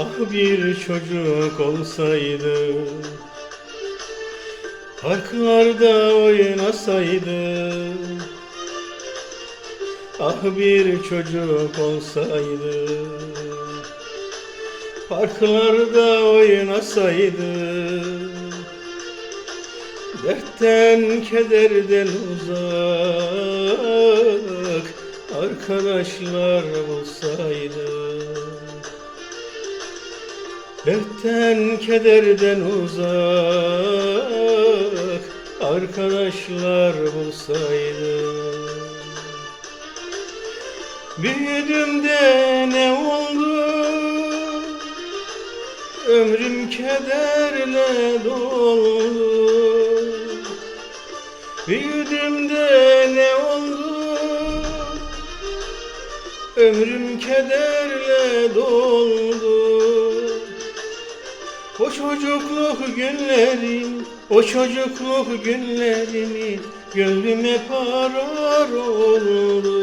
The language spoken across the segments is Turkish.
Ah bir çocuk olsaydı Parklarda oynasaydı. Ah bir çocuk olsaydı Parklarda oynasaydı. Dertten kederden uzak Arkadaşlar bulsaydı Dertten kederden uzak Arkadaşlar bulsaydı. Büyüdüm de ne oldu? Ömrüm kederle doldu. Büyüdüm de ne oldu? Ömrüm kederle doldu O çocukluk günlerim O çocukluk günlerimi Gönlüm hep arar oldu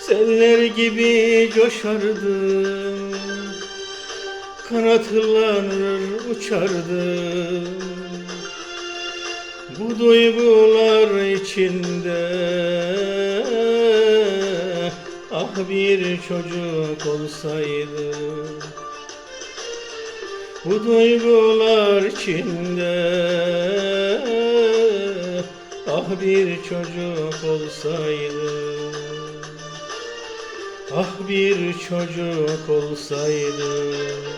Seller gibi coşardım Kanatlanır uçardım. Bu duygular içinde Ah bir çocuk olsaydım Bu duygular içinde Ah bir çocuk olsaydım Ah bir çocuk olsaydım